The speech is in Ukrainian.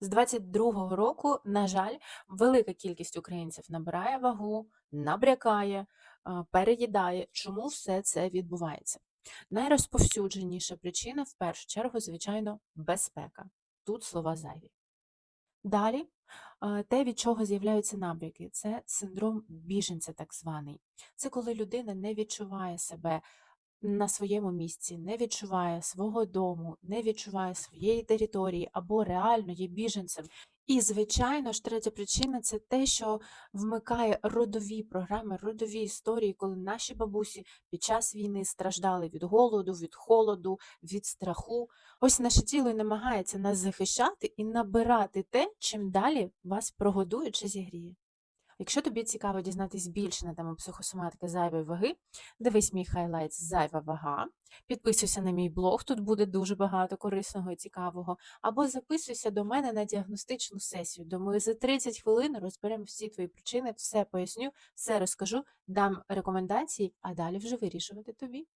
З 22-го року, на жаль, велика кількість українців набирає вагу, набрякає, переїдає. Чому все це відбувається? Найрозповсюдженіша причина, в першу чергу, звичайно, безпека. Тут слова зайві. Далі, те, від чого з'являються набряки, це синдром біженця, так званий. Це коли людина не відчуває себе на своєму місці, не відчуває свого дому, не відчуває своєї території або реально є біженцем. І, звичайно ж, третя причина це те, що вмикає родові програми, родові історії, коли наші бабусі під час війни страждали від голоду, від холоду, від страху. Ось наше тіло і намагається нас захищати і набирати те, чим далі вас прогодує чи зігріє. Якщо тобі цікаво дізнатись більше на тему психосоматики зайвої ваги, дивись мій хайлайт Зайва вага, підписуйся на мій блог, тут буде дуже багато корисного і цікавого. Або записуйся до мене на діагностичну сесію, де ми за 30 хвилин розберемо всі твої причини, все поясню, все розкажу, дам рекомендації, а далі вже вирішувати тобі.